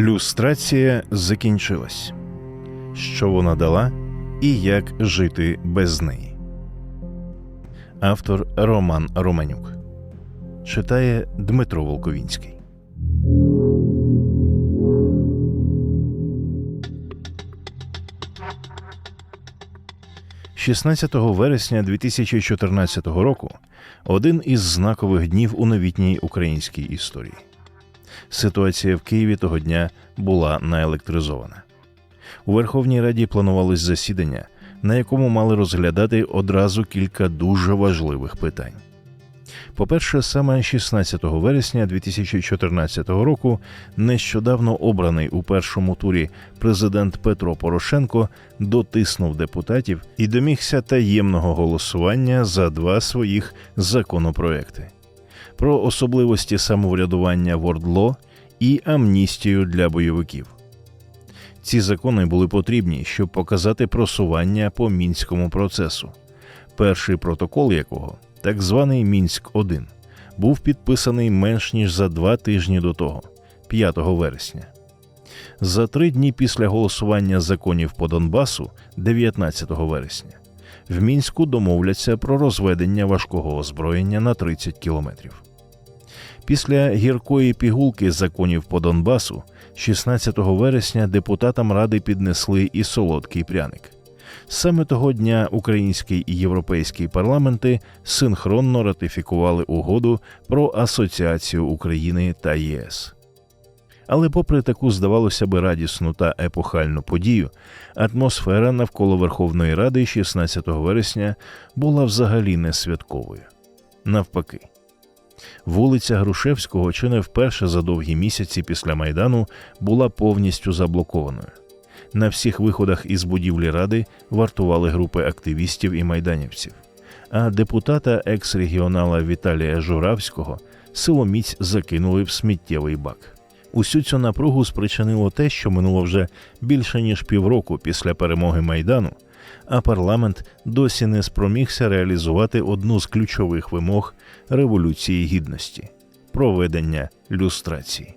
Люстрація закінчилась. Що вона дала і як жити без неї. Автор Роман Романюк читає Дмитро Волковінський. «16 вересня 2014 року один із знакових днів у новітній українській історії. Ситуація в Києві того дня була наелектризована. У Верховній Раді планувалось засідання, на якому мали розглядати одразу кілька дуже важливих питань. По-перше, саме 16 вересня 2014 року нещодавно обраний у першому турі президент Петро Порошенко дотиснув депутатів і домігся таємного голосування за два своїх законопроекти про особливості самоврядування в ОРДЛО і амністію для бойовиків. Ці закони були потрібні, щоб показати просування по мінському процесу, перший протокол якого, так званий Мінськ 1 був підписаний менш ніж за два тижні до того, 5 вересня. За три дні після голосування законів по Донбасу, 19 вересня, в мінську домовляться про розведення важкого озброєння на 30 кілометрів. Після гіркої пігулки законів по Донбасу 16 вересня депутатам ради піднесли і солодкий пряник. Саме того дня український і європейський парламенти синхронно ратифікували угоду про асоціацію України та ЄС. Але, попри таку, здавалося би, радісну та епохальну подію, атмосфера навколо Верховної Ради 16 вересня була взагалі не святковою. Навпаки, вулиця Грушевського чи не вперше за довгі місяці після майдану була повністю заблокованою. На всіх виходах із будівлі ради вартували групи активістів і майданівців. А депутата екс-регіонала Віталія Журавського силоміць закинули в сміттєвий бак. Усю цю напругу спричинило те, що минуло вже більше ніж півроку після перемоги майдану, а парламент досі не спромігся реалізувати одну з ключових вимог Революції Гідності проведення люстрації.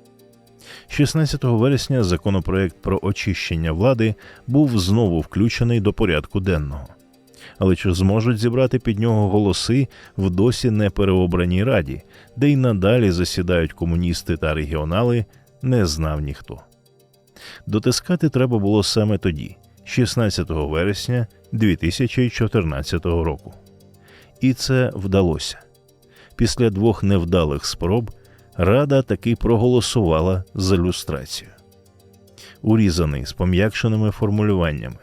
16 вересня законопроект про очищення влади був знову включений до порядку денного. Але чи зможуть зібрати під нього голоси в досі не переобраній раді, де й надалі засідають комуністи та регіонали, не знав ніхто. Дотискати треба було саме тоді, 16 вересня 2014 року. І це вдалося. Після двох невдалих спроб Рада таки проголосувала за люстрацію. Урізаний з пом'якшеними формулюваннями.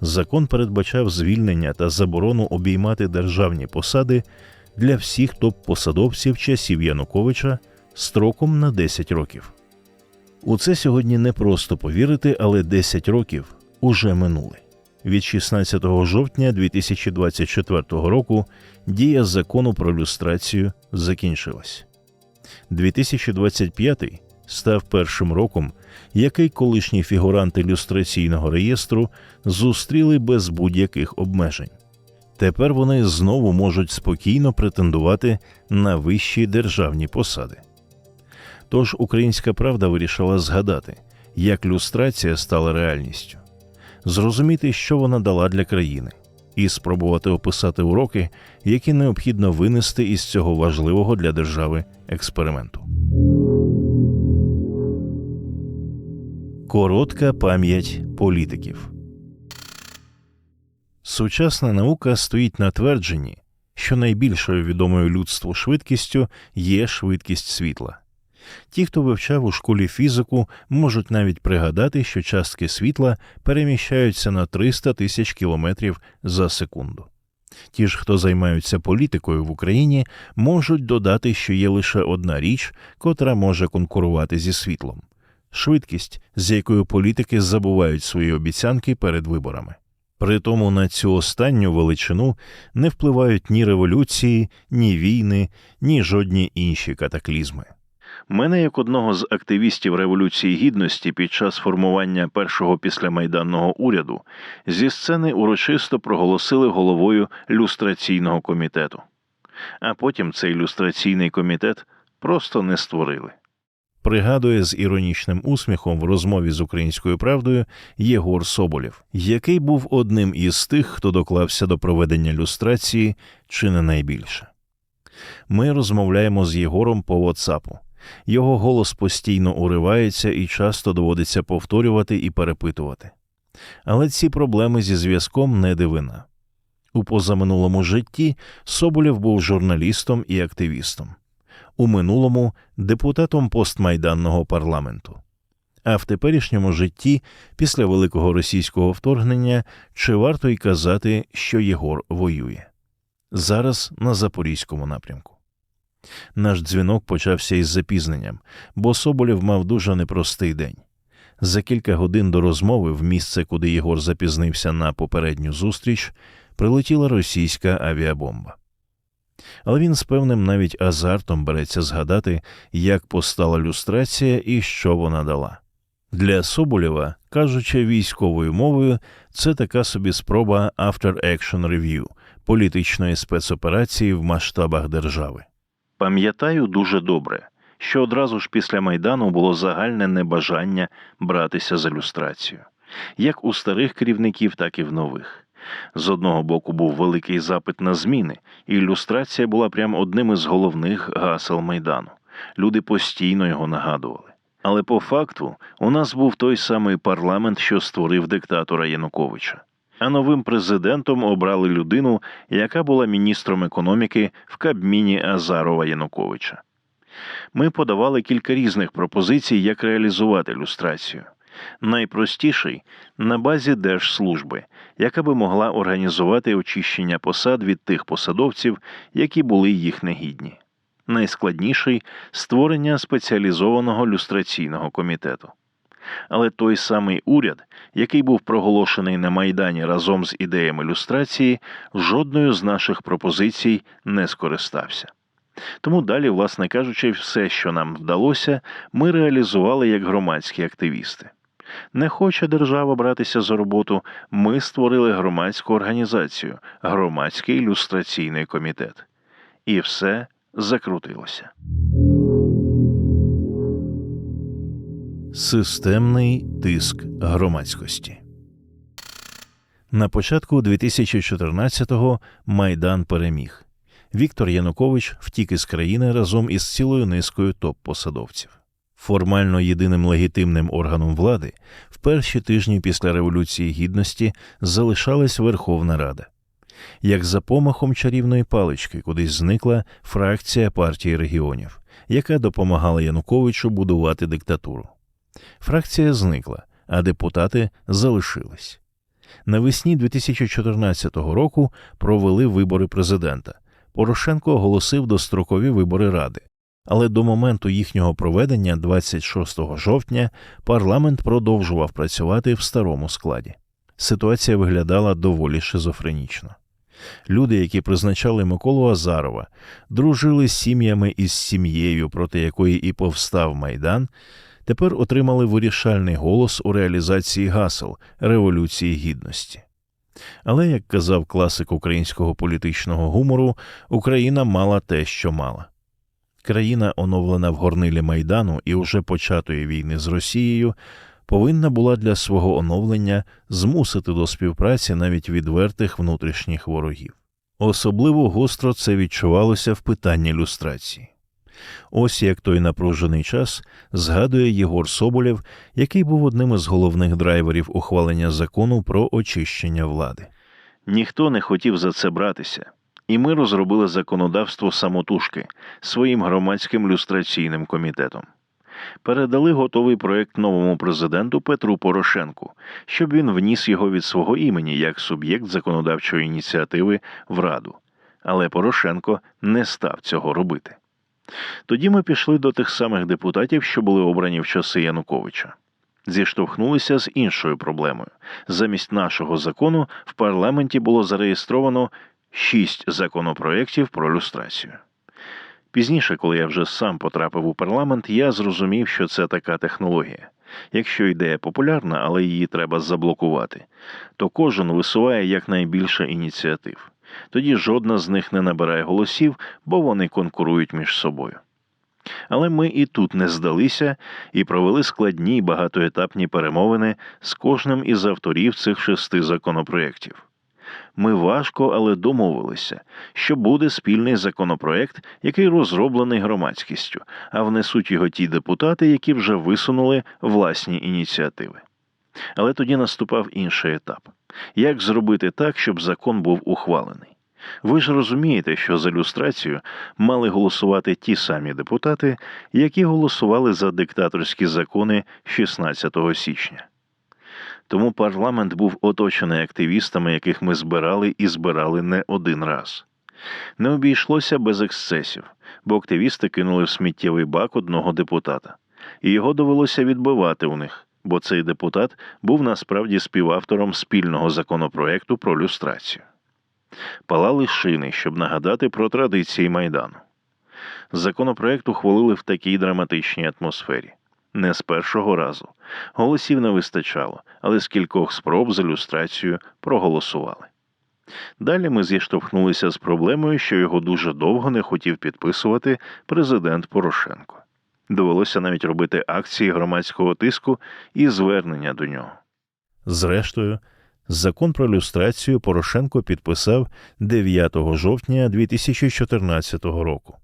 Закон передбачав звільнення та заборону обіймати державні посади для всіх топ-посадовців часів Януковича строком на 10 років. У це сьогодні не просто повірити, але 10 років уже минули. Від 16 жовтня 2024 року дія закону про люстрацію закінчилась. 2025 став першим роком, який колишні фігуранти люстраційного реєстру зустріли без будь-яких обмежень. Тепер вони знову можуть спокійно претендувати на вищі державні посади. Тож українська правда вирішила згадати, як люстрація стала реальністю, зрозуміти, що вона дала для країни, і спробувати описати уроки, які необхідно винести із цього важливого для держави експерименту. Коротка пам'ять політиків. Сучасна наука стоїть на твердженні, що найбільшою відомою людству швидкістю є швидкість світла. Ті, хто вивчав у школі фізику, можуть навіть пригадати, що частки світла переміщаються на 300 тисяч кілометрів за секунду. Ті ж, хто займаються політикою в Україні, можуть додати, що є лише одна річ, котра може конкурувати зі світлом швидкість, з якою політики забувають свої обіцянки перед виборами. Притому на цю останню величину не впливають ні революції, ні війни, ні жодні інші катаклізми. Мене як одного з активістів Революції Гідності під час формування першого післямайданного уряду зі сцени урочисто проголосили головою люстраційного комітету. А потім цей люстраційний комітет просто не створили. Пригадує з іронічним усміхом в розмові з українською правдою Єгор Соболєв, який був одним із тих, хто доклався до проведення люстрації, чи не найбільше. Ми розмовляємо з Єгором по WhatsApp. Його голос постійно уривається і часто доводиться повторювати і перепитувати. Але ці проблеми зі зв'язком не дивина. У позаминулому житті Соболєв був журналістом і активістом, у минулому депутатом постмайданного парламенту. А в теперішньому житті, після великого російського вторгнення, чи варто й казати, що Єгор воює зараз на Запорізькому напрямку. Наш дзвінок почався із запізненням, бо Соболєв мав дуже непростий день. За кілька годин до розмови в місце, куди Єгор запізнився на попередню зустріч, прилетіла російська авіабомба. Але він з певним навіть азартом береться згадати, як постала люстрація і що вона дала. Для Соболєва, кажучи військовою мовою, це така собі спроба After Action Review політичної спецоперації в масштабах держави. Пам'ятаю дуже добре, що одразу ж після Майдану було загальне небажання братися за люстрацію, як у старих керівників, так і в нових. З одного боку був великий запит на зміни, і ілюстрація була прям одним із головних гасел Майдану. Люди постійно його нагадували. Але по факту у нас був той самий парламент, що створив диктатора Януковича. А новим президентом обрали людину, яка була міністром економіки в Кабміні Азарова Януковича. Ми подавали кілька різних пропозицій, як реалізувати люстрацію. Найпростіший на базі держслужби, яка би могла організувати очищення посад від тих посадовців, які були їх негідні. Найскладніший створення спеціалізованого люстраційного комітету. Але той самий уряд, який був проголошений на Майдані разом з ідеями люстрації, жодною з наших пропозицій не скористався. Тому далі, власне кажучи, все, що нам вдалося, ми реалізували як громадські активісти. Не хоче держава братися за роботу, ми створили громадську організацію, громадський ілюстраційний комітет. І все закрутилося. Системний тиск громадськості. На початку 2014-го Майдан переміг. Віктор Янукович втік із країни разом із цілою низкою топ-посадовців. Формально єдиним легітимним органом влади в перші тижні після Революції Гідності залишалась Верховна Рада. Як за помахом чарівної палички кудись зникла фракція партії регіонів, яка допомагала Януковичу будувати диктатуру. Фракція зникла, а депутати залишились. Навесні 2014 року провели вибори президента. Порошенко оголосив дострокові вибори ради, але до моменту їхнього проведення, 26 жовтня, парламент продовжував працювати в старому складі. Ситуація виглядала доволі шизофренічно. Люди, які призначали Миколу Азарова, дружили з сім'ями із сім'єю, проти якої і повстав майдан, тепер отримали вирішальний голос у реалізації гасел Революції Гідності. Але, як казав класик українського політичного гумору, Україна мала те, що мала. Країна, оновлена в горнилі Майдану і уже початої війни з Росією, повинна була для свого оновлення змусити до співпраці навіть відвертих внутрішніх ворогів. Особливо гостро це відчувалося в питанні люстрації. Ось як той напружений час згадує Єгор Соболєв, який був одним із головних драйверів ухвалення закону про очищення влади. Ніхто не хотів за це братися, і ми розробили законодавство самотужки своїм громадським люстраційним комітетом. Передали готовий проект новому президенту Петру Порошенку, щоб він вніс його від свого імені як суб'єкт законодавчої ініціативи в Раду. Але Порошенко не став цього робити. Тоді ми пішли до тих самих депутатів, що були обрані в часи Януковича. Зіштовхнулися з іншою проблемою. Замість нашого закону в парламенті було зареєстровано шість законопроєктів про люстрацію. Пізніше, коли я вже сам потрапив у парламент, я зрозумів, що це така технологія. Якщо ідея популярна, але її треба заблокувати, то кожен висуває якнайбільше ініціатив тоді жодна з них не набирає голосів, бо вони конкурують між собою. Але ми і тут не здалися і провели складні багатоетапні перемовини з кожним із авторів цих шести законопроєктів. Ми важко, але домовилися, що буде спільний законопроект, який розроблений громадськістю, а внесуть його ті депутати, які вже висунули власні ініціативи. Але тоді наступав інший етап як зробити так, щоб закон був ухвалений. Ви ж розумієте, що за люстрацію мали голосувати ті самі депутати, які голосували за диктаторські закони 16 січня. Тому парламент був оточений активістами, яких ми збирали і збирали не один раз. Не обійшлося без ексцесів, бо активісти кинули в сміттєвий бак одного депутата, і його довелося відбивати у них, бо цей депутат був насправді співавтором спільного законопроекту про люстрацію. Палали шини, щоб нагадати про традиції майдану. Законопроект ухвалили в такій драматичній атмосфері. Не з першого разу. Голосів не вистачало, але з кількох спроб з ілюстрацією проголосували. Далі ми зіштовхнулися з проблемою, що його дуже довго не хотів підписувати президент Порошенко. Довелося навіть робити акції громадського тиску і звернення до нього. Зрештою, закон про люстрацію Порошенко підписав 9 жовтня 2014 року.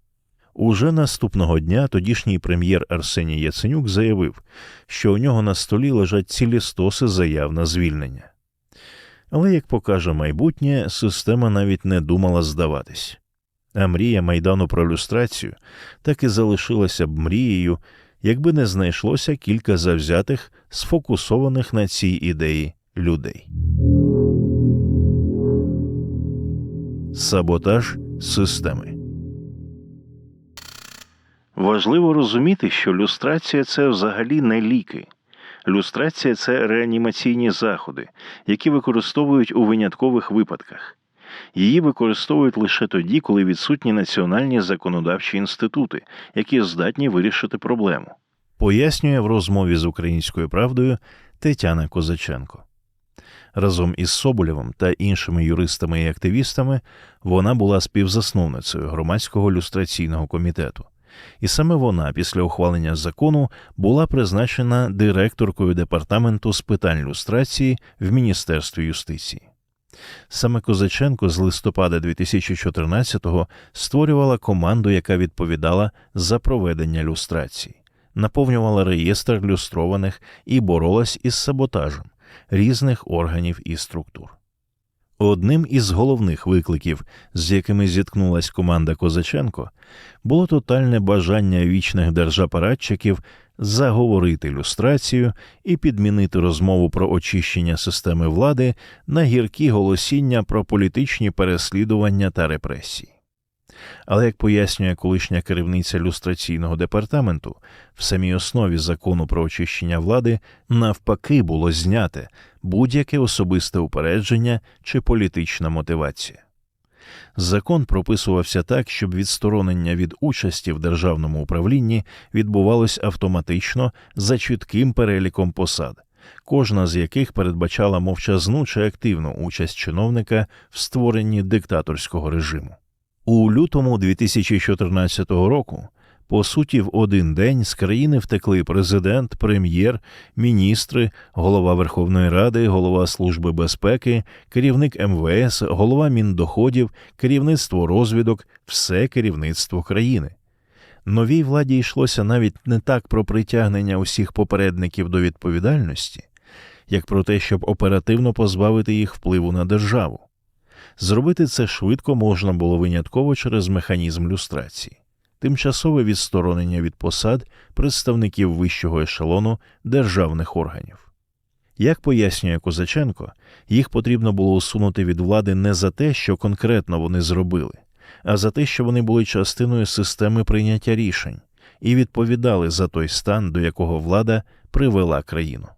Уже наступного дня тодішній прем'єр Арсеній Яценюк заявив, що у нього на столі лежать цілі стоси заяв на звільнення. Але, як покаже майбутнє, система навіть не думала здаватись. А мрія майдану про люстрацію так і залишилася б мрією, якби не знайшлося кілька завзятих, сфокусованих на цій ідеї людей. Саботаж системи. Важливо розуміти, що люстрація це взагалі не ліки. Люстрація це реанімаційні заходи, які використовують у виняткових випадках. Її використовують лише тоді, коли відсутні національні законодавчі інститути, які здатні вирішити проблему. Пояснює в розмові з українською правдою Тетяна Козаченко. Разом із Соболєвим та іншими юристами і активістами вона була співзасновницею громадського люстраційного комітету і саме вона після ухвалення закону була призначена директоркою департаменту з питань люстрації в Міністерстві юстиції. Саме Козаченко з листопада 2014-го створювала команду, яка відповідала за проведення люстрації, наповнювала реєстр люстрованих і боролась із саботажем різних органів і структур. Одним із головних викликів, з якими зіткнулась команда Козаченко, було тотальне бажання вічних держапаратчиків заговорити люстрацію і підмінити розмову про очищення системи влади на гіркі голосіння про політичні переслідування та репресії. Але як пояснює колишня керівниця люстраційного департаменту, в самій основі закону про очищення влади навпаки було зняте будь-яке особисте упередження чи політична мотивація. Закон прописувався так, щоб відсторонення від участі в державному управлінні відбувалось автоматично за чітким переліком посад, кожна з яких передбачала мовчазну чи активну участь чиновника в створенні диктаторського режиму. У лютому 2014 року, по суті, в один день з країни втекли президент, прем'єр, міністри, голова Верховної Ради, голова Служби безпеки, керівник МВС, голова міндоходів, керівництво розвідок, все керівництво країни. Новій владі йшлося навіть не так про притягнення усіх попередників до відповідальності, як про те, щоб оперативно позбавити їх впливу на державу. Зробити це швидко можна було винятково через механізм люстрації, тимчасове відсторонення від посад представників вищого ешелону державних органів. Як пояснює Козаченко, їх потрібно було усунути від влади не за те, що конкретно вони зробили, а за те, що вони були частиною системи прийняття рішень і відповідали за той стан, до якого влада привела країну.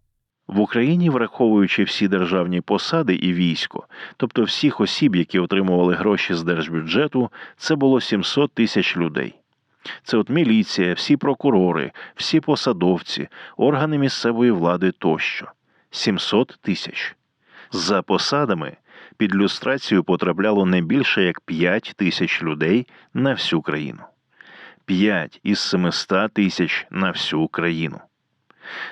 В Україні, враховуючи всі державні посади і військо, тобто всіх осіб, які отримували гроші з держбюджету, це було 700 тисяч людей. Це от міліція, всі прокурори, всі посадовці, органи місцевої влади тощо 700 тисяч. За посадами під люстрацію потрапляло не більше як 5 тисяч людей на всю країну. 5 із 700 тисяч на всю країну.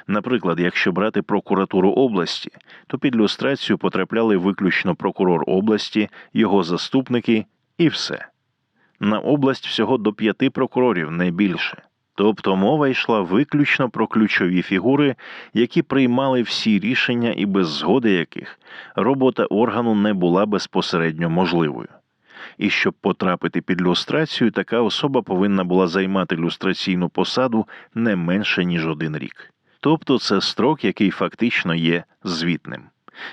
Наприклад, якщо брати прокуратуру області, то під люстрацію потрапляли виключно прокурор області, його заступники і все. На область всього до п'яти прокурорів, не більше. Тобто мова йшла виключно про ключові фігури, які приймали всі рішення і без згоди яких робота органу не була безпосередньо можливою. І щоб потрапити під люстрацію, така особа повинна була займати люстраційну посаду не менше ніж один рік. Тобто це строк, який фактично є звітним.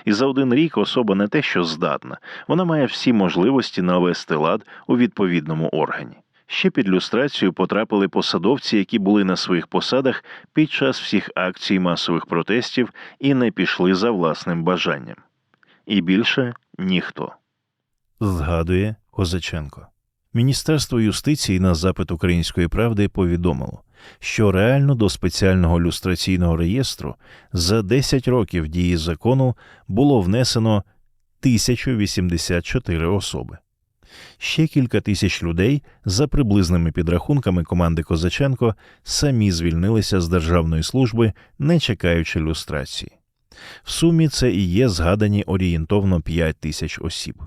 І за один рік особа не те, що здатна, вона має всі можливості навести лад у відповідному органі. Ще під люстрацію потрапили посадовці, які були на своїх посадах під час всіх акцій масових протестів і не пішли за власним бажанням. І більше ніхто. Згадує Козаченко. Міністерство юстиції на запит Української правди повідомило, що реально до спеціального люстраційного реєстру за 10 років дії закону було внесено 1084 особи. Ще кілька тисяч людей, за приблизними підрахунками команди Козаченко, самі звільнилися з державної служби, не чекаючи люстрації. В сумі це і є згадані орієнтовно 5 тисяч осіб.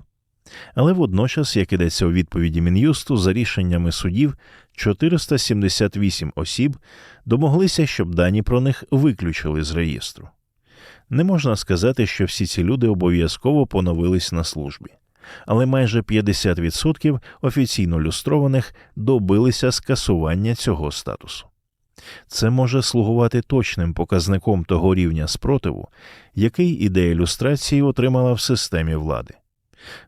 Але водночас, як ідеться у відповіді Мін'юсту, за рішеннями судів 478 осіб домоглися, щоб дані про них виключили з реєстру. Не можна сказати, що всі ці люди обов'язково поновились на службі, але майже 50% офіційно люстрованих добилися скасування цього статусу. Це може слугувати точним показником того рівня спротиву, який ідея люстрації отримала в системі влади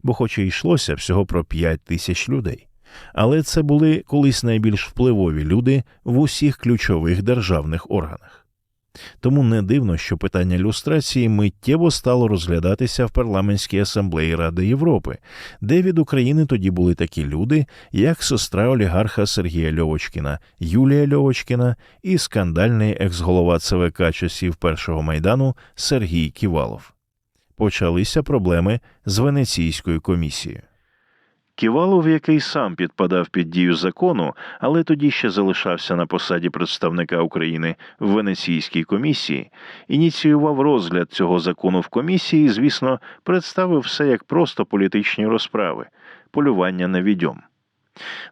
бо, хоч і йшлося всього про 5 тисяч людей, але це були колись найбільш впливові люди в усіх ключових державних органах. Тому не дивно, що питання люстрації миттєво стало розглядатися в парламентській асамблеї Ради Європи, де від України тоді були такі люди, як сестра олігарха Сергія Льовочкіна, Юлія Льовочкіна і скандальний екс-голова ЦВК часів першого майдану Сергій Ківалов почалися проблеми з Венеційською комісією. Ківалов, який сам підпадав під дію закону, але тоді ще залишався на посаді представника України в Венеційській комісії, ініціював розгляд цього закону в комісії, звісно, представив все як просто політичні розправи, полювання на відьом.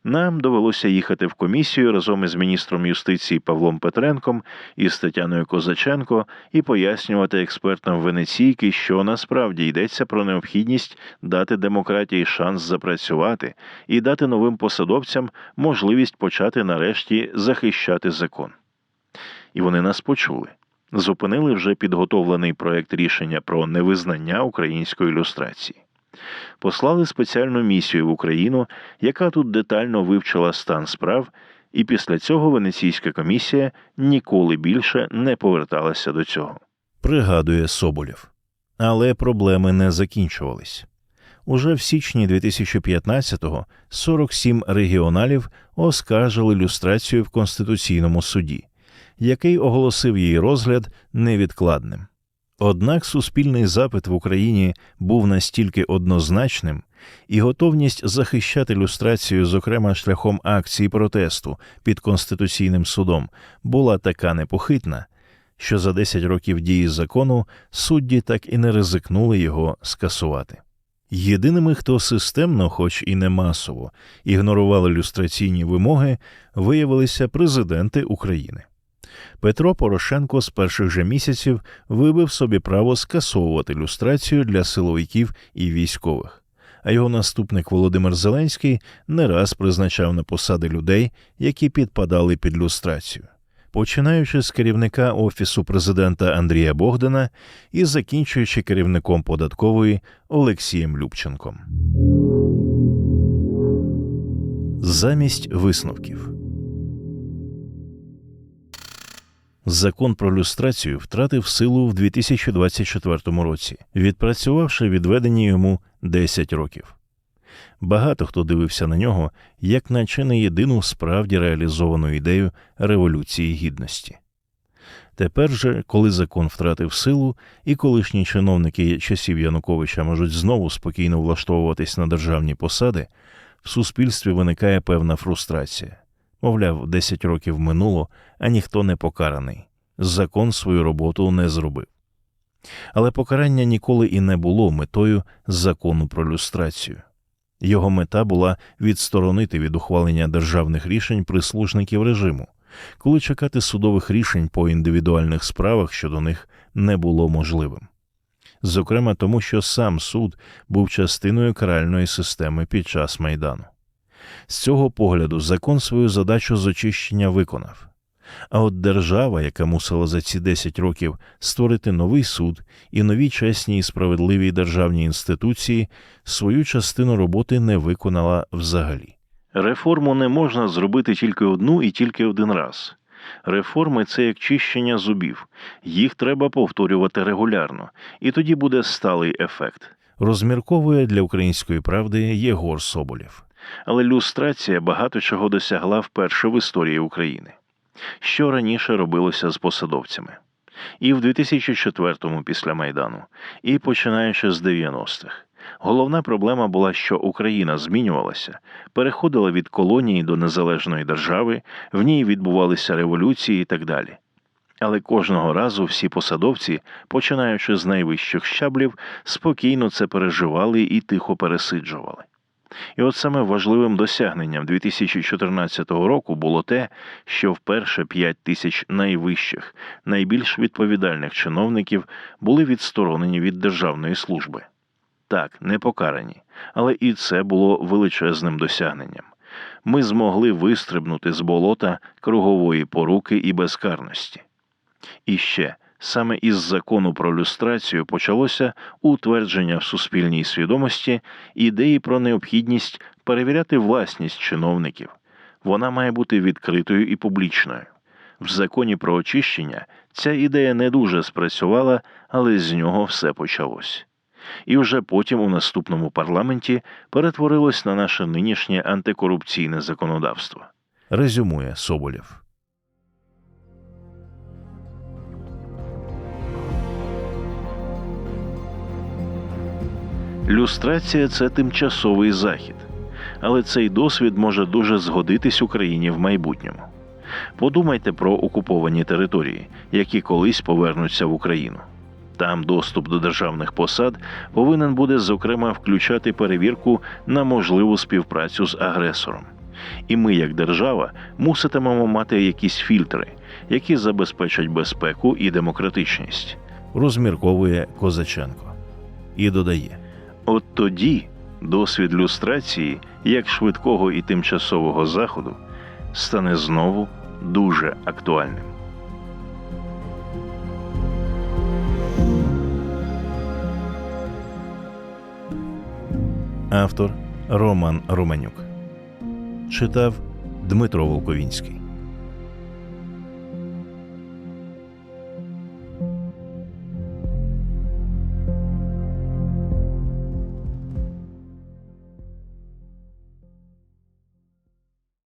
Нам довелося їхати в комісію разом із міністром юстиції Павлом Петренком і Тетяною Козаченко і пояснювати експертам Венеційки, що насправді йдеться про необхідність дати демократії шанс запрацювати і дати новим посадовцям можливість почати нарешті захищати закон. І вони нас почули. Зупинили вже підготовлений проект рішення про невизнання української ілюстрації послали спеціальну місію в Україну, яка тут детально вивчила стан справ, і після цього Венеційська комісія ніколи більше не поверталася до цього. Пригадує Соболєв. Але проблеми не закінчувались. Уже в січні 2015-го 47 регіоналів оскаржили люстрацію в Конституційному суді, який оголосив її розгляд невідкладним. Однак суспільний запит в Україні був настільки однозначним, і готовність захищати люстрацію, зокрема шляхом акції протесту під Конституційним судом, була така непохитна, що за 10 років дії закону судді так і не ризикнули його скасувати. Єдиними, хто системно, хоч і не масово, ігнорували люстраційні вимоги, виявилися президенти України. Петро Порошенко з перших же місяців вибив собі право скасовувати люстрацію для силовиків і військових. А його наступник Володимир Зеленський не раз призначав на посади людей, які підпадали під люстрацію, починаючи з керівника офісу президента Андрія Богдана і закінчуючи керівником податкової Олексієм Любченком. Замість висновків. Закон про люстрацію втратив силу в 2024 році, відпрацювавши відведені йому 10 років. Багато хто дивився на нього як на чи не єдину справді реалізовану ідею Революції Гідності. Тепер же, коли закон втратив силу, і колишні чиновники часів Януковича можуть знову спокійно влаштовуватись на державні посади, в суспільстві виникає певна фрустрація. Мовляв, 10 років минуло, а ніхто не покараний. Закон свою роботу не зробив. Але покарання ніколи і не було метою закону про люстрацію. Його мета була відсторонити від ухвалення державних рішень прислужників режиму, коли чекати судових рішень по індивідуальних справах щодо них не було можливим. Зокрема, тому що сам суд був частиною каральної системи під час майдану. З цього погляду закон свою задачу з очищення виконав. А от держава, яка мусила за ці 10 років створити новий суд і нові чесні і справедливі державні інституції, свою частину роботи не виконала взагалі. Реформу не можна зробити тільки одну і тільки один раз. Реформи це як чищення зубів, їх треба повторювати регулярно, і тоді буде сталий ефект. Розмірковує для української правди Єгор Соболєв. Але люстрація багато чого досягла вперше в історії України. Що раніше робилося з посадовцями? І в 2004-му після Майдану, і починаючи з 90-х. Головна проблема була, що Україна змінювалася, переходила від колонії до незалежної держави, в ній відбувалися революції і так далі. Але кожного разу всі посадовці, починаючи з найвищих щаблів, спокійно це переживали і тихо пересиджували. І от саме важливим досягненням 2014 року було те, що вперше 5 тисяч найвищих, найбільш відповідальних чиновників були відсторонені від державної служби. Так, не покарані, але і це було величезним досягненням. Ми змогли вистрибнути з болота кругової поруки і безкарності. І ще саме із закону про люстрацію почалося утвердження в суспільній свідомості ідеї про необхідність перевіряти власність чиновників. Вона має бути відкритою і публічною. В законі про очищення ця ідея не дуже спрацювала, але з нього все почалось. І вже потім у наступному парламенті перетворилось на наше нинішнє антикорупційне законодавство. Резюмує Соболєв. Люстрація це тимчасовий захід, але цей досвід може дуже згодитись Україні в майбутньому. Подумайте про окуповані території, які колись повернуться в Україну. Там доступ до державних посад повинен буде зокрема включати перевірку на можливу співпрацю з агресором. І ми, як держава, муситимемо мати якісь фільтри, які забезпечать безпеку і демократичність. Розмірковує Козаченко і додає: от тоді досвід люстрації, як швидкого і тимчасового заходу, стане знову дуже актуальним. Автор Роман Романюк. Читав Дмитро Волковінський.